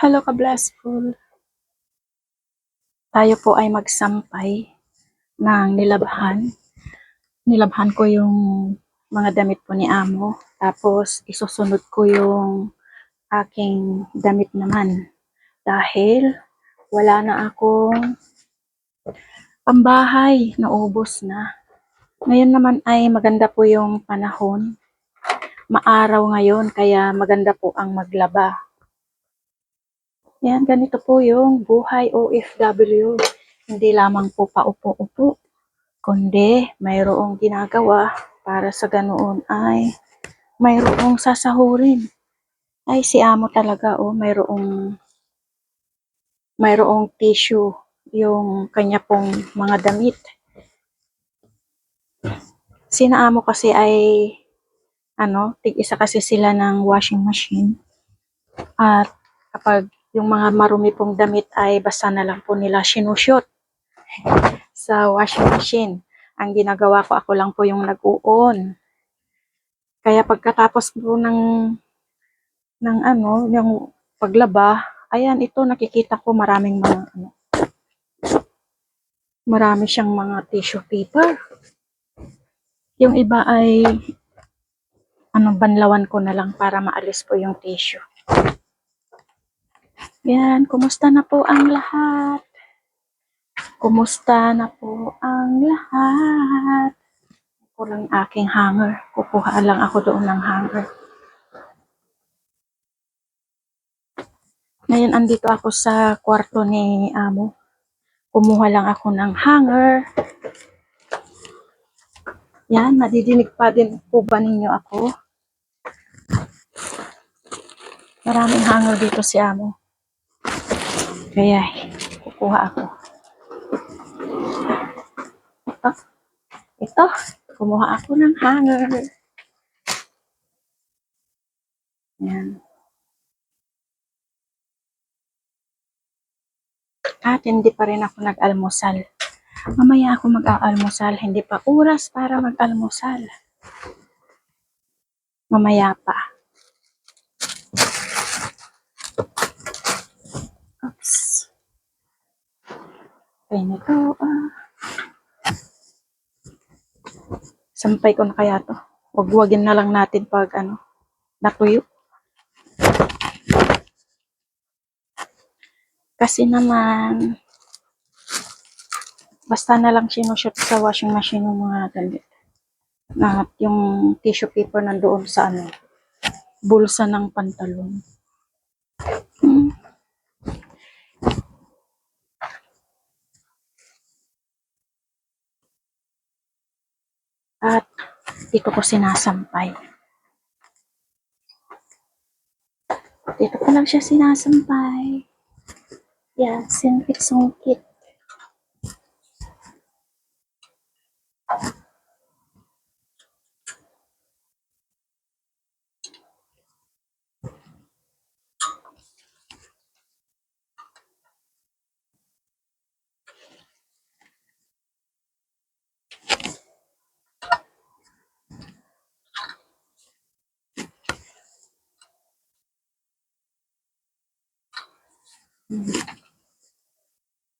Hello ka-blessful. Tayo po ay magsampay ng nilabhan. Nilabhan ko yung mga damit po ni Amo. Tapos isusunod ko yung aking damit naman. Dahil wala na akong pambahay. Naubos na. Ngayon naman ay maganda po yung panahon. Maaraw ngayon kaya maganda po ang maglaba. Yan, ganito po yung buhay OFW. Hindi lamang po paupo-upo, kundi mayroong ginagawa para sa ganoon ay mayroong sasahurin. Ay, si amo talaga, oh, mayroong mayroong tissue yung kanya pong mga damit. Sina amo kasi ay ano, tig-isa kasi sila ng washing machine. At kapag yung mga marumi pong damit ay basta na lang po nila sinushoot sa washing machine. Ang ginagawa ko, ako lang po yung nag-uon. Kaya pagkatapos po ng, ng ano, yung paglaba, ayan, ito nakikita ko maraming mga ano, marami siyang mga tissue paper. Yung iba ay ano, banlawan ko na lang para maalis po yung tissue. Yan, kumusta na po ang lahat? Kumusta na po ang lahat? Ko lang aking hanger. Kukuha lang ako doon ng hanger. Ngayon, andito ako sa kwarto ni Amo. Kumuha lang ako ng hanger. Yan, nadidinig pa din po ba ninyo ako? Maraming hanger dito si Amo. Kaya, kukuha ako. Ito. Ito. Kumuha ako ng hanger. Yan. At hindi pa rin ako nag-almusal. Mamaya ako mag-aalmusal. Hindi pa oras para mag-almusal. Mamaya pa. Kaya nito, ah. Sampay ko na kaya to. Wagwagin na lang natin pag ano, natuyo. Kasi naman, basta na lang sinushoot sa washing machine yung mga damit. At yung tissue paper nandoon sa ano, bulsa ng pantalon. Hmm. At dito ko sinasampay. Dito ko lang siya sinasampay. Yan, singkit-sungkit.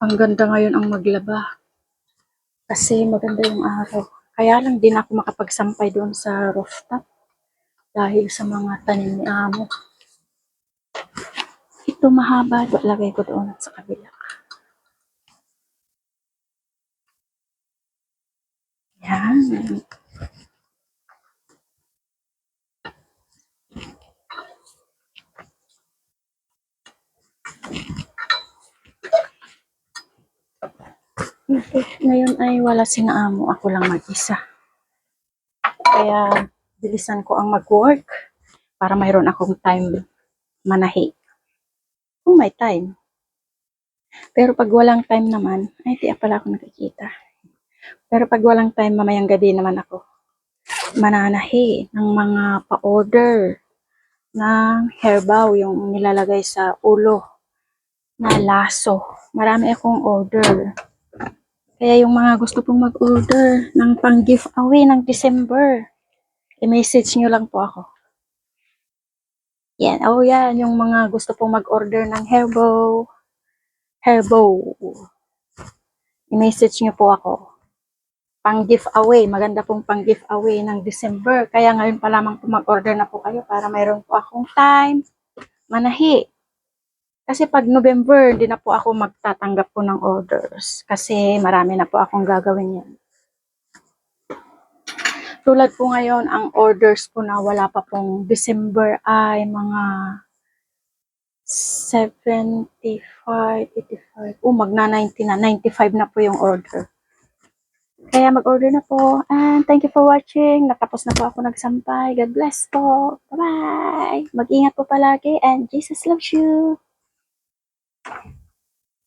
Ang ganda ngayon ang maglaba. Kasi maganda yung araw. Kaya lang din ako makapagsampay doon sa rooftop. Dahil sa mga tanim ni Amo. Ito mahaba. Lagay ko doon sa kabila. Yan. Ngayon ay wala sina amo, ako lang mag-isa. Kaya bilisan ko ang mag-work para mayroon akong time manahi. Kung may time. Pero pag walang time naman, ay di pala ako nakikita. Pero pag walang time, mamayang gabi naman ako mananahi ng mga pa-order ng herbaw, yung nilalagay sa ulo na laso. Marami akong order. Kaya yung mga gusto pong mag-order ng pang giveaway ng December, i-message nyo lang po ako. Yan. Oh, yan. Yung mga gusto pong mag-order ng. Hair bow. I-message niyo po ako. Pang giveaway. Maganda pong pang giveaway ng December. Kaya ngayon pa lamang po mag-order na po kayo para mayroon po akong time. Manahi. Kasi pag November, hindi na po ako magtatanggap po ng orders. Kasi marami na po akong gagawin yan. Tulad po ngayon, ang orders po na wala pa pong December ay mga 75, 85, oh magna 90 na, 95 na po yung order. Kaya mag-order na po. And thank you for watching. Natapos na po ako nagsampay. God bless po. Bye-bye. Mag-ingat po palagi and Jesus loves you. Thank you.